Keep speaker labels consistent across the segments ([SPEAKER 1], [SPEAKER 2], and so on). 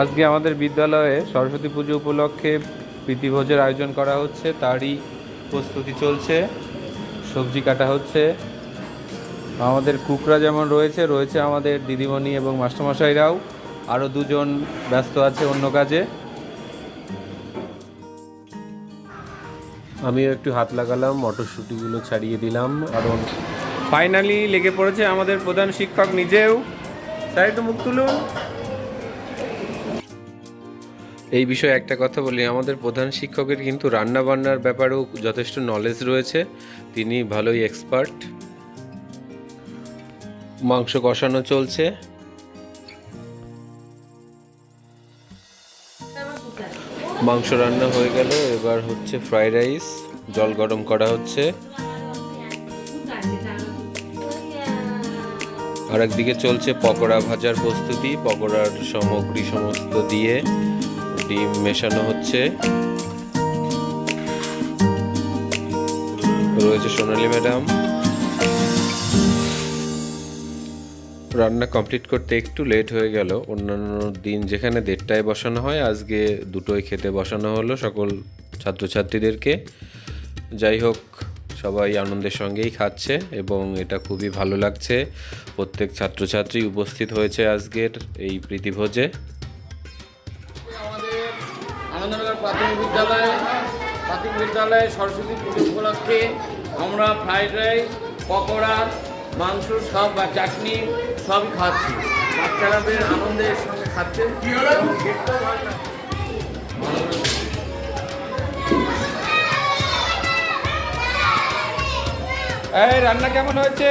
[SPEAKER 1] আজকে আমাদের বিদ্যালয়ে সরস্বতী পুজো উপলক্ষে প্রীতিভোজের আয়োজন করা হচ্ছে তারই প্রস্তুতি চলছে সবজি কাটা হচ্ছে। আমাদের কুকরা যেমন রয়েছে রয়েছে আমাদের দিদিমণি এবং মাস্টারমশাইরাও। আরও দুজন ব্যস্ত আছে অন্য কাজে। আমিও একটু হাত লাগালাম মটরশুঁটিগুলো ছাড়িয়ে দিলাম কারণ ফাইনালি লেগে পড়েছে আমাদের প্রধান শিক্ষক নিজেও। একটু মুখ তুলুন। এই বিষয়ে একটা কথা বলি। আমাদের প্রধান শিক্ষকের কিন্তু রান্না বান্নার ব্যাপারেও যথেষ্ট নলেজ রয়েছে। তিনি ভালোই এক্সপার্ট মাংস কষানো চলছে। মাংস রান্না হয়ে গেল। এবার হচ্ছে ফ্রাইড রাইস জল গরম করা হচ্ছে। আর একদিকে চলছে পকোড়া ভাজার প্রস্তুতি, পকোড়ার সামগ্রী সমস্ত দিয়ে ডিম মেশানো হচ্ছে। রয়েছে সোনালি ম্যাডাম। রান্না কমপ্লিট করতে একটু লেট হয়ে গেল। অন্যান্য দিন যেখানে দেড়টায় বসানো হয়, আজকে দুটোই খেতে বসানো হলো সকল ছাত্রছাত্রীদেরকে। যাই হোক সবাই আনন্দের সঙ্গেই খাচ্ছে এবং এটা খুবই ভালো লাগছে। প্রত্যেক ছাত্রছাত্রী উপস্থিত হয়েছে আজকের এই প্রীতিভোজে।
[SPEAKER 2] প্রাথমিক বিদ্যালয়ে প্রাথমিক বিদ্যালয়ে সরস্বতী পুজো উপলক্ষে আমরা ফ্রাইড রাইস, পকোড়া, মাংস সব বা চাটনি সবই খাচ্ছি। বাচ্চারা বেশ আনন্দের সঙ্গে খাচ্ছে।
[SPEAKER 1] এই রান্না কেমন হয়েছে?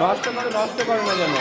[SPEAKER 1] নষ্ট করে নষ্ট করো না যেন।